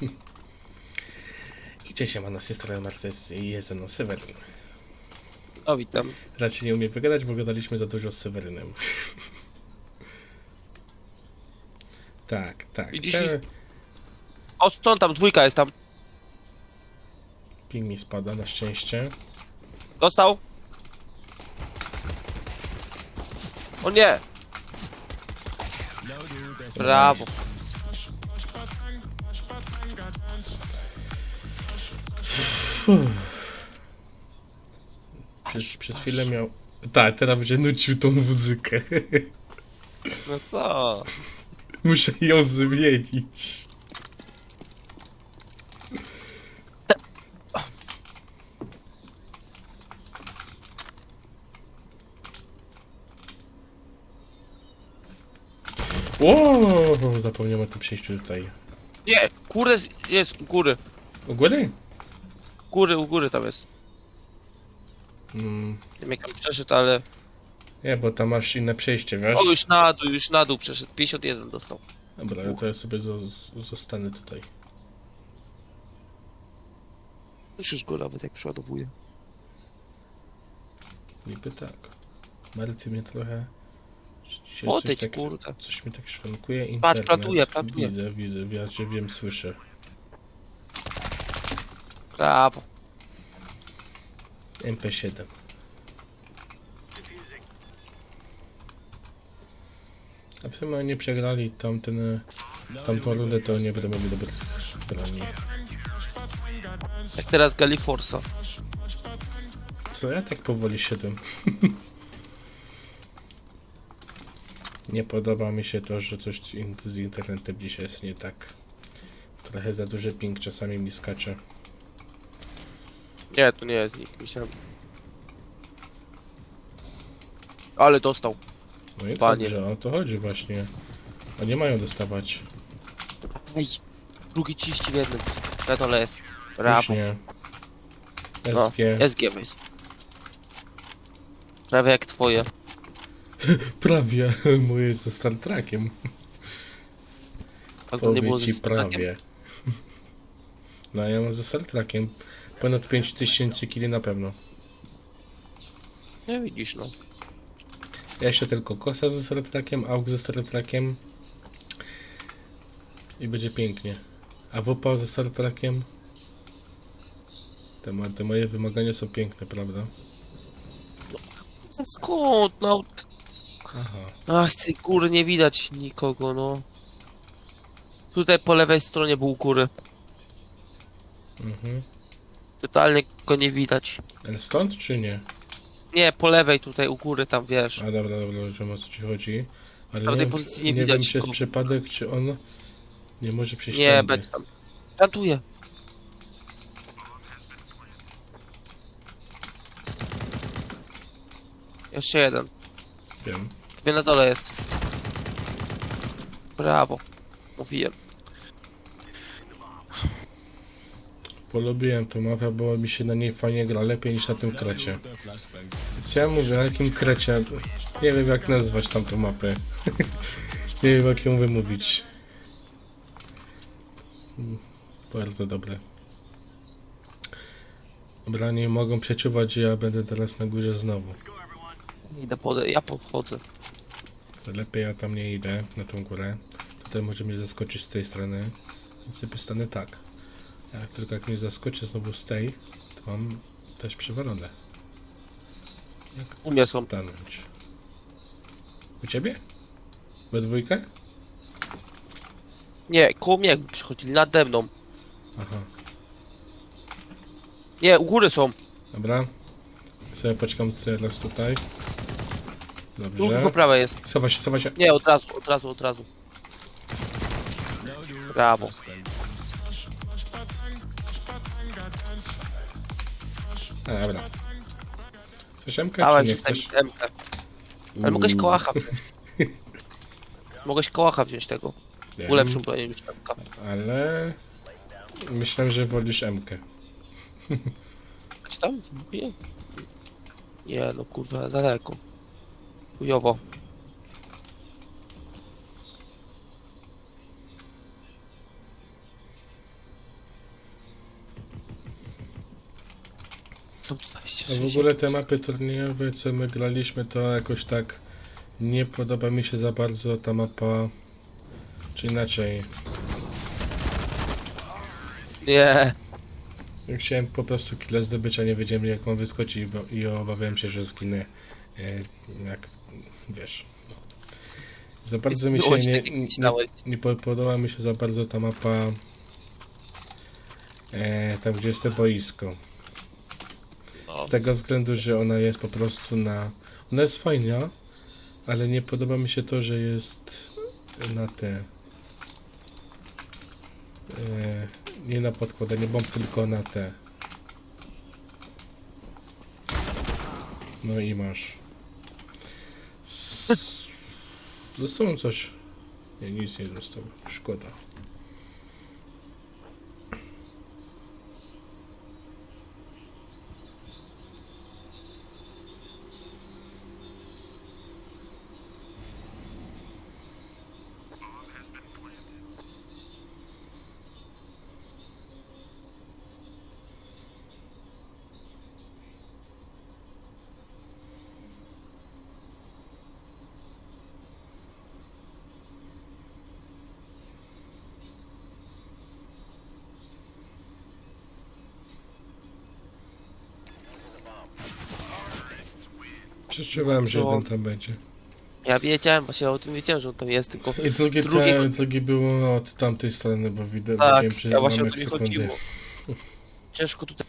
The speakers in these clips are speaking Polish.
Idzie się ma na stronę Marces i jest ze mną Seweryn. O, witam. Raczej nie umie wygadać, bo gadaliśmy za dużo z Sewerynem. tak, tak. Widzisz, Ten O, on tam? Dwójka jest tam. ping mi spada na szczęście. Dostał? O nie! Brawo. Przez, przez chwilę miał... Tak, teraz będzie nucił tą muzykę. No co? Muszę ją zmienić. Ło, zapomniałem o tym przejściu tutaj. Nie! Kurde, jest u góry. U góry? Góry, u góry tam jest. Mm, Nie wiem jak tam przeszedł, ale... nie, bo tam masz inne przejście, wiesz? O, już na dół, już na dół przeszedł. 51 dostał. Dobra, to ja sobie zo- zostanę tutaj. Już już go nawet jak przeładowuje. Niby tak. Marcy mnie trochę... Podejdź, coś tak- kurde. Coś mi tak szwankuje internet. Patrz, platuje, platuje. Widzę, widzę, widzę, wiem, słyszę. Brawo. MP7. A w sumie oni przegrali tamten, tamtą rundę, to nie będą mieli dobrych broni. Jak teraz Galiforsa. Co ja tak powoli szedłem? nie podoba mi się to, że coś z internetem dzisiaj jest nie tak. Trochę za duży ping czasami mi skacze. Nie, to nie jest nikt, myślałem. Ale dostał. No i Panie. dobrze, o to chodzi właśnie. Oni mają dostawać. Ej, drugi ciści w jednym. Na dole jest. Brawo. Słusznie. No, SG. SG weź. Prawie jak twoje. Prawie moje ze Star Trekiem. To nie było ze ci prawie. No ja mam ze Star Trekiem. Ponad 5000 kili na pewno. Nie widzisz, no. Ja jeszcze tylko kosa ze Star Trekiem, AUG ze Star Trekiem. I będzie pięknie. A WP ze Star Trekiem. Te, te moje wymagania są piękne, prawda? Skąd, no? Aha. Ach, tej góry nie widać nikogo, no. Tutaj po lewej stronie był góry. Mhm. Totalnie go nie widać. Ale stąd czy nie? Nie, po lewej tutaj u góry, tam wiesz. A dobra, dobra, wiem o co ci chodzi. Ale Na nie, tej wiem- pozycji nie nie widać wiem, czy jest go. przypadek, czy on nie może przejść Nie, tędy. będzie tam. Plantuję. Jeszcze jeden. Wiem. Dwie na dole jest. Brawo. Mówiłem. Polubiłem tą mapę, bo mi się na niej fajnie gra, lepiej niż na tym krecie. Ja mówię, na jakim krecie? Nie wiem jak nazwać tamtą mapę. nie wiem jak ją wymówić. Mm, Bardzo dobre. Dobra, nie mogą przeczuwać, że ja będę teraz na górze znowu. Idę pode... Ja podchodzę. To lepiej ja tam nie idę, na tą górę. Tutaj może mnie zaskoczyć z tej strony. Więc sobie stanę tak. Jak tylko jak mnie zaskoczy znowu z tej, to mam też przywalone. Jak U mnie są. stanąć? U ciebie? We dwójkę? Nie, koło mnie jakby przychodzili, nade mną. Aha, Nie, u góry są. dobra. Sobie poczekam teraz tutaj. Drugi po Dobrze. prawej jest. Sowa się, sowa się. Nie, od razu, od razu, od razu. Brawo. A, dobra. Chcesz Emkę, Dałem czy nie chcesz? MK. Ale mogłeś kołacha wziąć. Mogłeś kołacha wziąć tego. Wiem. Ulepszą bronię niż MK. Ale myślałem, że wolisz Mkę. Czy tam? Nie. Nie, no kurwa, daleko. Chujowo. Są A 26. w ogóle te mapy turniejowe, co my graliśmy, to jakoś tak nie podoba mi się za bardzo ta mapa, czy inaczej. Nie. Ja Chciałem po prostu kile zdobyć, a nie wiedziałem jak mam wyskoczyć bo, i obawiałem się, że zginę. E, jak wiesz. No. Za bardzo mi się nie, nie, nie po- podoba mi się za bardzo ta mapa e, tam gdzie jest to boisko. Tego względu, że ona jest po prostu na. Ona jest fajna, ale nie podoba mi się to, że jest na te. E, nie na podkładanie bomb, tylko na te. No i masz. Zostało coś. Nie, nic nie zostało. Szkoda. Przeczuwałem, że jeden tam będzie. Ja wiedziałem, właśnie o tym wiedziałem, że on tam jest, tylko... I drugie, Drugi- te, drugi było od tamtej strony, bo widać, Tak, wiem, że ja właśnie o to mi chodziło. Ciężko tutaj...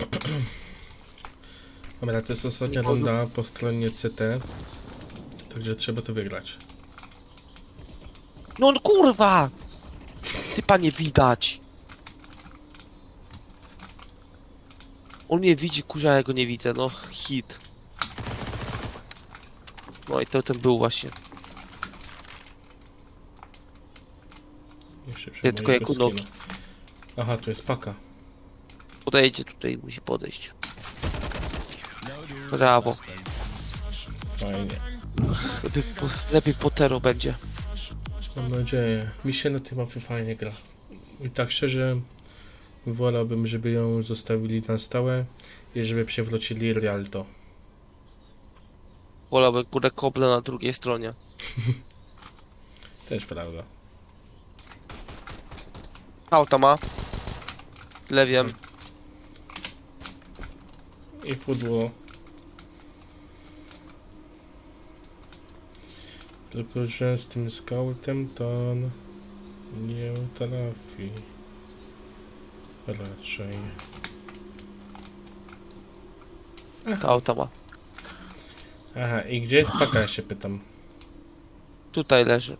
Dobra, to jest ostatnia runda po stronie CT. Także trzeba to wygrać. No on kurwa! Ty panie widać! On mnie widzi, kurza, ja go nie widzę, no hit. No i to ten był właśnie. Jeszcze Ja tylko mojego jako nogi. Aha, tu jest paka. Podejdzie tutaj, musi podejść. Brawo. Fajnie. Lepiej, po, lepiej Potero będzie. Mam nadzieję. Mi się na tej mapie fajnie gra. I tak szczerze wolałbym, żeby ją zostawili na stałe i żeby przewrócili Rialto. Wolałbym kurde koble na drugiej stronie. Też prawda. Auta ma. Tyle wiem. I pudło. Tylko, że z tym scoutem to on nie trafi. Raczej. Auta ma. Aha, i gdzie jest paka, się pytam. Tutaj leży.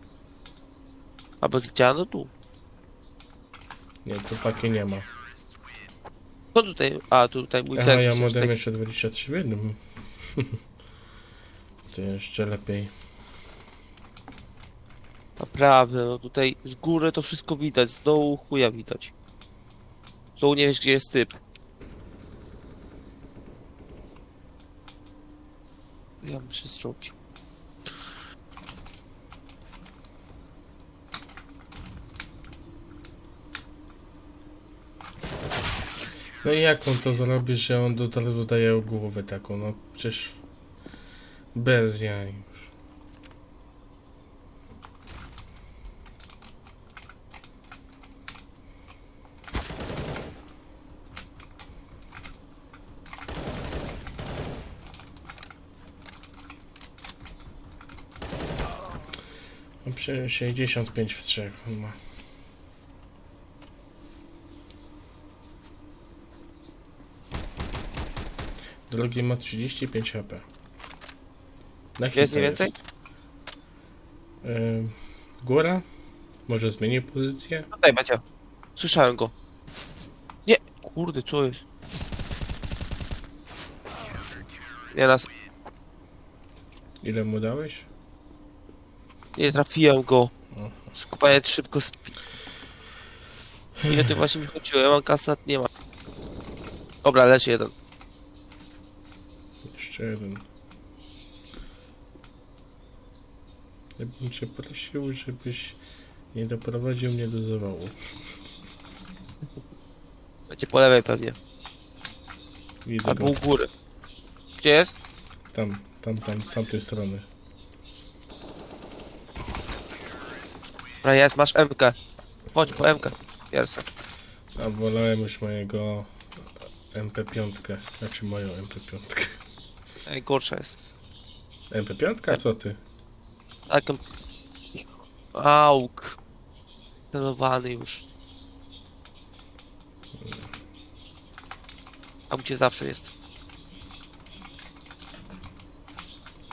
Albo zleciała, no tu. Nie, tu paki nie ma. No tutaj, a tutaj mój Aha, ten. ja modem tak- jeszcze 23 w jednym. To jeszcze lepiej. Naprawdę, no tutaj z góry to wszystko widać, z dołu chuja widać. Dołu nie wiesz gdzie jest typ. Ja bym się zrobił. No i jak on to zrobi, że on do, dodaje głowę taką, no przecież bez jaj 65 w trzech on ma. Drugi ma 35 HP. Na Jest hita mniej więcej? Ym, góra? Może zmieni pozycję? Tutaj będzie. Słyszałem go. Nie, kurde, co jest? Nie raz, Ile mu dałeś? Nie trafiłem go. Aha. Skupając szybko spi... Ile ty właśnie mi chodziło? Ja mam kasat, nie ma. Dobra, leży jeden. Jeszcze jeden. Ja bym cię prosił, żebyś nie doprowadził mnie do zawału. Będzie po lewej pewnie. Widzę Albo go. u góry. Gdzie jest? Tam, tam, tam, z tamtej strony. Dobra, jest, masz MK. Chodź po MK. Jest. A wolałem już mojego MP5. Znaczy moją MP5. Najgorsza jest. MP5? Co ty? Tak. Auk. Celowany już. A gdzie zawsze jest?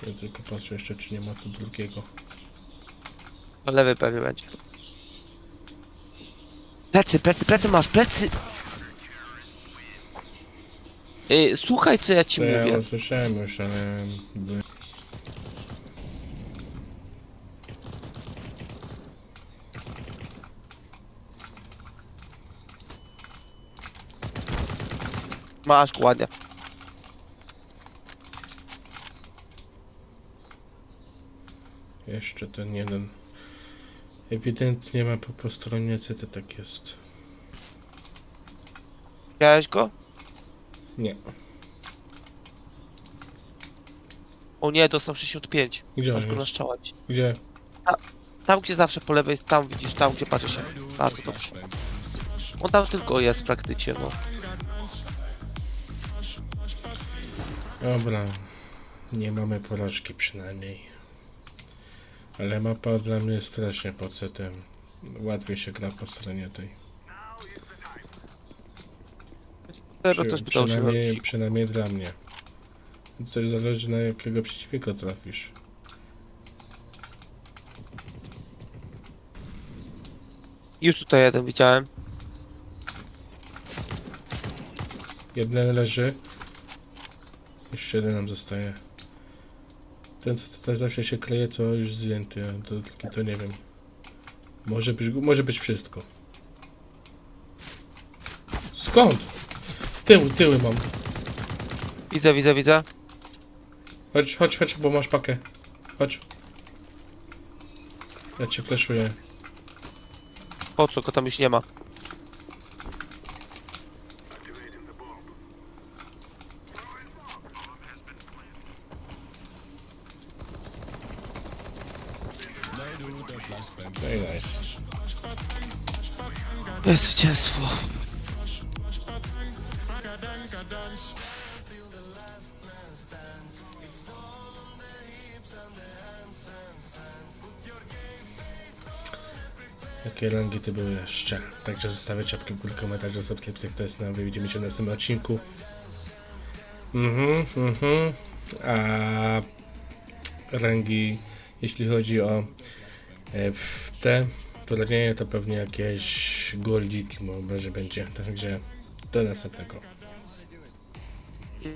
Ja tylko patrzę jeszcze, czy nie ma tu drugiego. Po lewej pewnie będzie. Plecy, plecy, plecy masz, plecy! Yy, słuchaj co ja ci To ja mówię. usłyszałem już, ale... by- Masz ładnie. Jeszcze ten jeden. Ewidentnie ma po, stronie CT tak jest. Widziałeś go? Nie. O nie, dostał 65. Gdzie on Masz go na jest? szczałać. Gdzie? Tam gdzie zawsze po lewej, tam widzisz, tam gdzie patrzy się. Bardzo dobrze. On tam tylko jest praktycznie, no. Dobra. Nie mamy porażki przynajmniej. Ale mapa dla mnie strasznie pod setem. Łatwiej się gra po stronie tej. Zero Przy, też by dało się przynajmniej, robić. przynajmniej dla mnie. Coś zależy na jakiego przeciwnika trafisz. Już tutaj jeden widziałem. Jeden leży. Jeszcze jeden nam zostaje. Ten co tutaj zawsze się kleje to już zdjęty, a to, to, nie wiem. Może być, może być wszystko. Skąd? Tyły, tyły mam. Widzę, widzę, widzę. Chodź, chodź, chodź, bo masz pakę. Chodź. Ja cię fleszuję. Po co go tam już nie ma? Jest zwycięstwo. Jakie rangi to były jeszcze. Także zostawię czapkę w górę, komentarze, subskrypcję, kto jest na Widzimy się w następnym odcinku. Mhm, mhm. A rangi, jeśli chodzi o e, te turnieje, to pewnie jakieś goldiki może będzie. Także do następnego.